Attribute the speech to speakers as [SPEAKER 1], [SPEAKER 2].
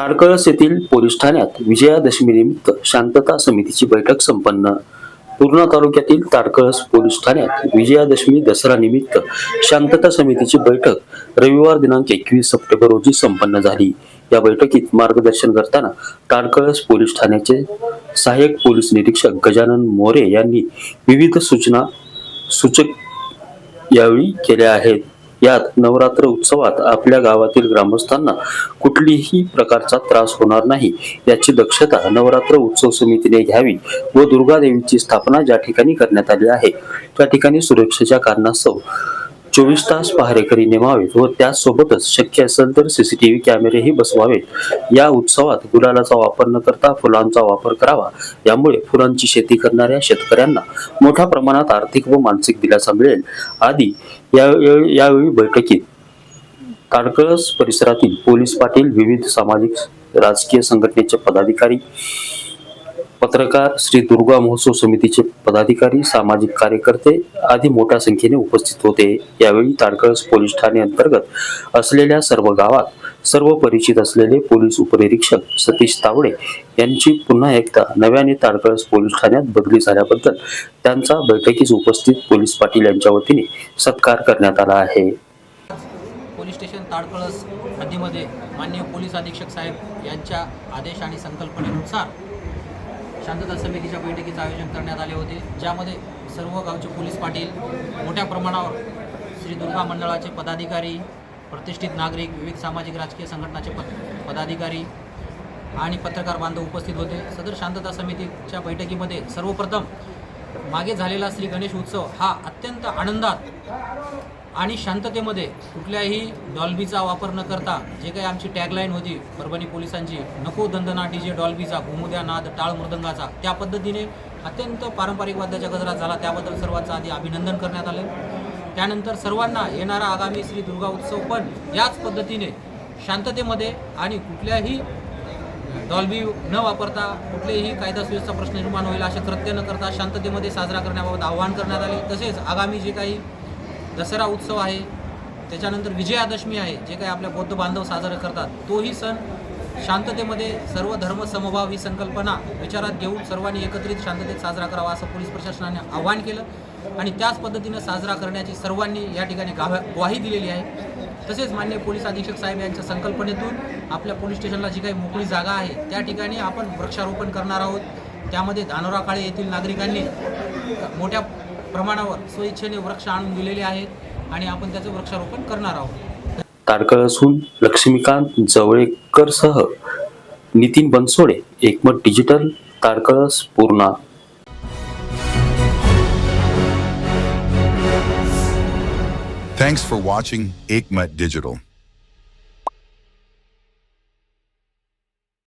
[SPEAKER 1] ताडकळस येथील पोलीस ठाण्यात विजयादशमी निमित्त शांतता समितीची बैठक संपन्न. पूर्णा तालुक्यातील ताडकळस पोलीस ठाण्यात विजयादशमी दसरा निमित्त शांतता समितीची बैठक रविवार दिनांक एकवीस सप्टेंबर रोजी संपन्न झाली. या बैठकीत मार्गदर्शन करताना ताडकळस पोलीस ठाण्याचे सहाय्यक पोलीस निरीक्षक गजानन मोरे यांनी विविध सूचना सूचक यावेळी केल्या आहेत. यात नवरात्र उत्सवात आपल्या गावातील ग्रामस्थांना कुठलीही प्रकारचा त्रास होणार नाही. याची दक्षता नवरात्र उत्सव समितीने घ्यावी व दुर्गा देवीची स्थापना ज्या ठिकाणी करण्यात आली आहे त्या ठिकाणी सुरक्षेच्या कारणास्तव चोवीस तास पहारेकरी नेमावेत व त्यासोबतच शक्य असेल तर सीसीटीव्ही कॅमेरेही बसवावेत. या उत्सवात गुलालाचा वापर न करता फुलांचा वापर करावा. यामुळे फुलांची शेती करणाऱ्या शेतकऱ्यांना मोठ्या प्रमाणात आर्थिक व मानसिक दिलासा मिळेल. आदी यावेळी यावेळी बैठकीत ताडकळस परिसरातील पोलीस पाटील विविध सामाजिक राजकीय संघटनेचे पदाधिकारी पत्रकार श्री दुर्गा महोत्सव समितीचे पदाधिकारी सामाजिक कार्यकर्ते आदी मोठ्या संख्येने उपस्थित होते. यावेळी ताडकळस पोलीस ठाणे अंतर्गत असलेल्या सर्व गावात सर्व परिचित असलेले पोलीस उपनिरीक्षक सतीश तावडे यांची पुन्हा एकदा नव्याने ताडकळस पोलीस ठाण्यात बदली झाल्याबद्दल त्यांचा बैठकीस उपस्थित पोलीस पाटील यांच्या वतीने सत्कार करण्यात आला आहे.
[SPEAKER 2] पोलीस स्टेशन ताडकळस हद्दीमध्ये माननीय पोलीस अधीक्षक साहेब यांच्या आदेश आणि संकल्पनेनुसार शांतता समितीच्या बैठकीचं आयोजन करण्यात आले होते ज्यामध्ये सर्व गावचे पोलीस पाटील मोठ्या प्रमाणावर श्री दुर्गा मंडळाचे पदाधिकारी प्रतिष्ठित नागरिक विविध सामाजिक राजकीय संघटनाचे पद पदाधिकारी आणि पत्रकार बांधव उपस्थित होते. सदर शांतता समितीच्या बैठकीमध्ये सर्वप्रथम मागे झालेला श्री गणेश उत्सव हा अत्यंत आनंदात आणि शांततेमध्ये कुठल्याही डॉल्बीचा वापर न करता जे काही आमची टॅगलाईन होती परभणी पोलिसांची नको दंदना डी जे डॉल्बीचा घुमुद्या नाद टाळ मृदंगाचा त्या पद्धतीने अत्यंत पारंपरिक वाद्याच्या गजरात झाला. त्याबद्दल सर्वांचं आधी अभिनंदन करण्यात आलं. त्यानंतर सर्वांना येणारा आगामी श्री दुर्गा उत्सव पण याच पद्धतीने शांततेमध्ये आणि कुठल्याही डॉल्बी न वापरता कुठलेही कायदा सुव्यवस्था प्रश्न निर्माण होईल असे कृत्य न करता शांततेमध्ये साजरा करण्याबाबत आवाहन करण्यात आले. तसेच आगामी जे काही दसरा उत्सव आहे. त्याच्यानंतर विजयादशमी आहे जे काही आपल्या बौद्ध बांधव साजरा करतात तोही सण शांततेमध्ये सर्व धर्म समभाव ही संकल्पना विचारात घेऊन सर्वांनी एकत्रित शांततेत साजरा करावा असं पोलीस प्रशासनाने आवाहन केलं. आणि त्याच पद्धतीनं साजरा करण्याची सर्वांनी या ठिकाणी गावा ग्वाही दिलेली आहे. तसेच मान्य पोलीस अधीक्षक साहेब यांच्या संकल्पनेतून आपल्या पोलीस स्टेशनला जी काही मोकळी जागा आहे त्या ठिकाणी आपण वृक्षारोपण करणार आहोत. त्यामध्ये धानोरा काळे येथील नागरिकांनी मोठ्या प्रमाणावर स्वइच्छेने वृक्ष आणून दिलेले आहेत आणि आपण त्याचं वृक्षारोपण करणार आहोत
[SPEAKER 1] ताडकळसून Laxmikant जवळेकरसह Nitin Bansode Ekmat digital Tadkalas Purna
[SPEAKER 3] Thanks for watching Aikmat Digital.